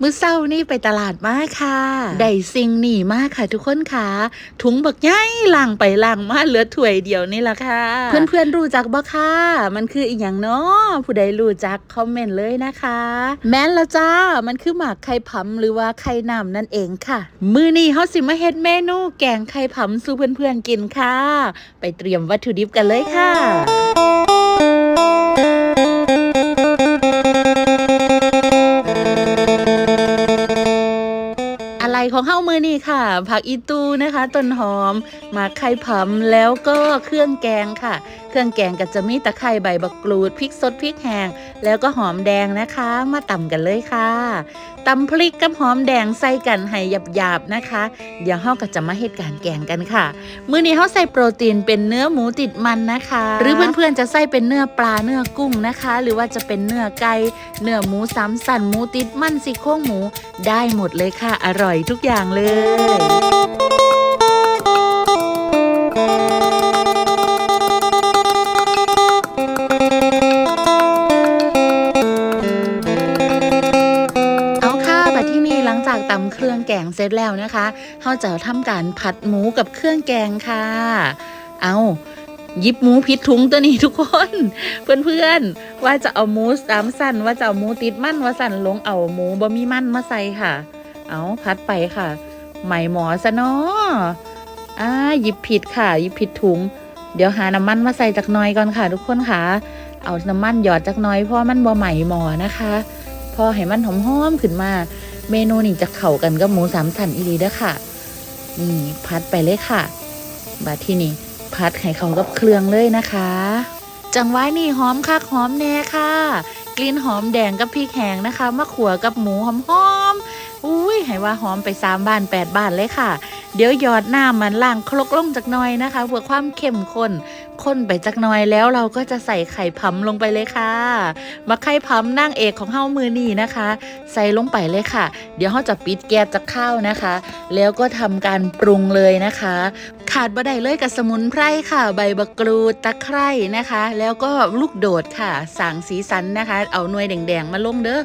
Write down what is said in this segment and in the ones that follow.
มื้อเศร้านี่ไปตลาดมาค่ะได้สิ่งนี่มากค่ะทุกคนค่ะ ถุงบักใหญ่ล่างไปล่างมาเหลือถ้วยเดียวนี่ละค่ะ เพื่อนๆรู้จักบ่ค่ะ มันคืออีกอย่างเนาะผู้ใดรู้จักคอมเมนต์เลยนะคะ แม่นแล้วจ้า มันคือหมากไข่ผำหรือว่าไข่น้ำนั่นเองค่ะ มื้อนี้เฮาสิมาเฮ็ดเมนูแกงไข่ผำสู่เพื่อนๆกินค่ะ ไปเตรียมวัตถุดิบกันเลยค่ะ ของเฮ้ามือนี่ค่ะ ผักอีตูนะคะ ต้นหอมหมากไข่ผำแล้วก็เครื่องแกงค่ะ เครื่องแกงก็จะมีตะไคร้ใบบักกรูดพริกสดพริกแห้งแล้วก็หอมแดงนะคะ มาตำกันเลยค่ะตำพริกกับหอมแดงใส่กันให้หยาบๆนะคะ เดี๋ยวเฮาก็จะมาเฮ็ดการแกงกันค่ะ มื้อนี้เฮาใส่โปรตีนเป็นเนื้อหมูติดมันนะคะ หรือเพื่อนๆจะใส่เป็นเนื้อปลาเนื้อกุ้งนะคะ หรือว่าจะเป็นเนื้อไก่เนื้อหมูสามสันหมูติดมันซี่โครงหมูได้หมดเลยค่ะ อร่อยทุกอย่างเลยเอาค่ะบัดที่นี่หลังจากตำเครื่องแกงเสร็จแล้วนะคะเราจะทำการผัดหมูกับเครื่องแกงค่ะ เอายิบหมูพิดถุงตัวนี้ทุกคน เพื่อนๆ ว่าจะเอาหมูสามสั้นว่าจะเอาหมูติดมันว่าสั่นลงเอาหมูบะมีมันมาใส่ค่ะ เอาพัดไปค่ะ ไหมหมอซะเนาะอ่าหยิบผิดค่ะ หยิบผิดถุง เดี๋ยวหาน้ำมันมาใส่จากน้อยก่อนค่ะ ทุกคนค่ะ เอาน้ำมันหยอดจากน้อยเพราะมันบ่ไหมหมอนะคะ พอให้มันหอมๆขึ้นมา เมนูนี่จะเข้ากันกับหมูสามสันอีหลีเด้อค่ะ นี่พัดไปเลยค่ะ บาที่นี่พัดให้เขากับเครื่องเลยนะคะ จังหวะนี่หอมคักหอมแน่ค่ะ กลิ่นหอมแดงกับพริกแห้งนะคะมะขัวกับหมูหอมหอมๆ ให้ว่าหอมไปสามบ้านแปดบ้านเลยค่ะ เดี๋ยวหยอดหน้ามันล่างคลกลงจากน้อยนะคะเพื่อความเข้มข้นข้นไปจากน้อยแล้วเราก็จะใส่ไข่พำลงไปเลยค่ะ มาไข่พำนางเอกของเฮ้ามือนี่นะคะ ใส่ลงไปเลยค่ะ เดี๋ยวเขาจะปิดแก๊สจากข้าวนะคะ แล้วก็ทำการปรุงเลยนะคะ ขาดบ่ได้เลยกับสมุนไพรค่ะ ใบบักกรูดตะไคร่นะคะ แล้วก็ลูกโดดค่ะสางสีสันนะคะ เอาหน่วยแดงๆมาลงเด้อ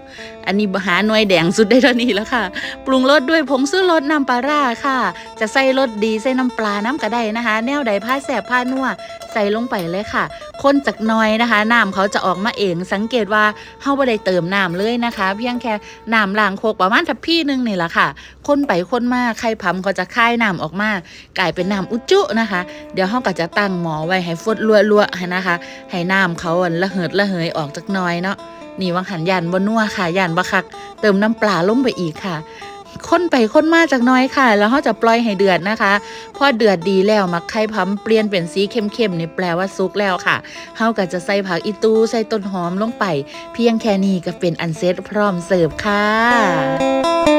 อันนี้หาหน่วยแดงสุดได้เท่านี้แล้วค่ะ ปรุงรสด้วยผงซื้อรสน้ำปลาร่าค่ะ จะใส่รสดีใส่น้ำปลาน้ำกระไดนะคะ แนวใดผ้าแสบผ้านัวใส่ลงไปเลยค่ะ คนจากน้อยนะคะน้ำเขาจะออกมาเองสังเกตว่าเฮาบ่ได้เติมน้ำเลยนะคะ เพียงแค่น้ำล้างโคกประมาณทัพพี่หนึงนี่แหละค่ะ คนไปคนมาไข่พำเขาจะคายน้ำออกมากลายเป็นน้ำอุจจุนะคะ เดี๋ยวเขาก็จะตั้งหมอไว้ให้ฟดลัวๆให้นะคะ ให้น้ำเขาอะระเหิดระเหยออกจากน้อยเนาะนี่วังหันยันบนนัวค่ะยันบะคัก เติมน้ำปลาลงไปอีกค่ะ ค้นไปค้นมาจากน้อยค่ะ แล้วเขาจะปล่อยให้เดือดนะคะ พอเดือดดีแล้วมักไข่พำเปลี่ยนเป็นสีเข้มๆนี่แปลว่าสุกแล้วค่ะเขาก็จะใส่ผักอีตูใส่ต้นหอมลงไป เพียงแค่นี้ก็เป็นอันเสร็จพร้อมเสิร์ฟค่ะ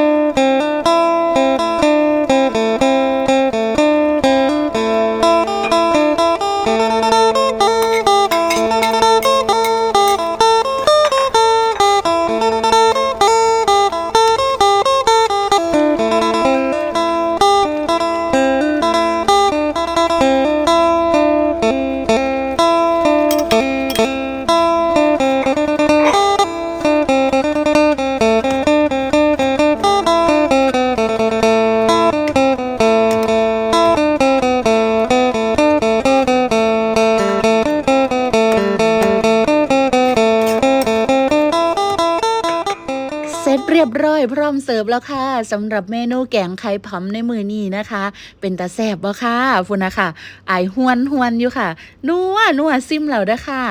ร็จเรียบร้อยพร้อมเสิร์ฟแล้วค่ะสำหรับเมนูแกงไข่ผำในมือนี้นะคะ เป็นตาแซบบ่ค่ะฟุนะคะอายหวนหวนอยู่ค่ะ นัวนัวซิมแล้วเด้ค่ะ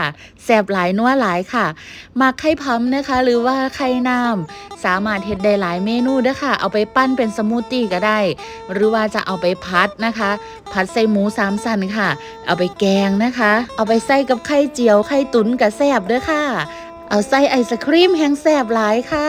แซบหลายนัวหลายค่ะมักไข่ผำนะคะ หรือว่าไข่น้ำสามารถเฮ็ดได้หลายเมนูด้ค่ะ เอาไปปั้นเป็นสมูทตี้ก็ได้ หรือว่าจะเอาไปพัดนะคะ พัดใส่หมูสามสันค่ะ เอาไปแกงนะคะ เอาไปใส่กับไข่เจียวไข่ตุ๋นกับแซบด้ค่ะ เอาใส่ไอศครีมแห้งแซบหลายค่ะ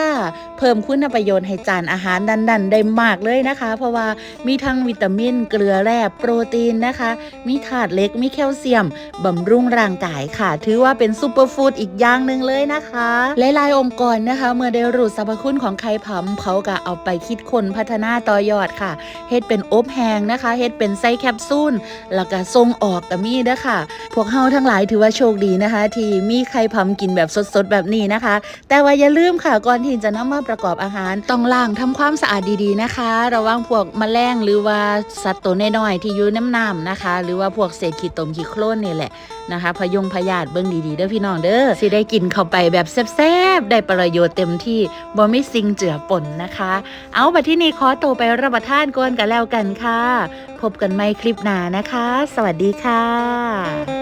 เพิ่มคุณประโยชน์ให้จานอาหารดันๆ ได้มากเลยนะคะ เพราะว่ามีทั้งวิตามิน เกลือแร่โปรตีนนะคะ มีถาดเหล็กมีแคลเซียม บำรุงร่างกายค่ะ ถือว่าเป็นซูเปอร์ฟู้ดอีกอย่างหนึ่งเลยนะคะ หลายๆองค์กรนะคะ เมื่อได้รู้สรรพคุณของไข่ผำเขาก็เอาไปคิดค้นพัฒนาต่อยอดค่ะเฮ็ดเป็นอบแห้งนะคะเฮ็ดเป็นไส้แคปซูลแล้วก็ทรงออกก็มีด้อค่ะพวกเฮาทั้งหลายถือว่าโชคดีนะคะ ที่มีไข่พำกินแบบสดๆแบบนี้นะคะ แต่ว่าอย่าลืมค่ะก่อนที่จะนำมาประกอบอาหารต้องล้างทำความสะอาดดีๆนะคะ ระวังพวกแมลงหรือว่าสัตว์ตัวน้อยๆที่อยู่น้ำน้ำนะคะ หรือว่าพวกเศษขี้ตมขี้โคลนนี่แหละนะคะ พยงพยาธิเบิ่งดีๆเด้อพี่น้องเด้อสิได้กินเข้าไปแบบแซ่บๆได้ประโยชน์เต็มที่บ่มีสิ่งเจือปนนะคะ เอาบัดที่นี่ขอตัวไปรับประทานก่อนกันแล้วกันค่ะ พบกันใหม่คลิปหน้านะคะ สวัสดีค่ะ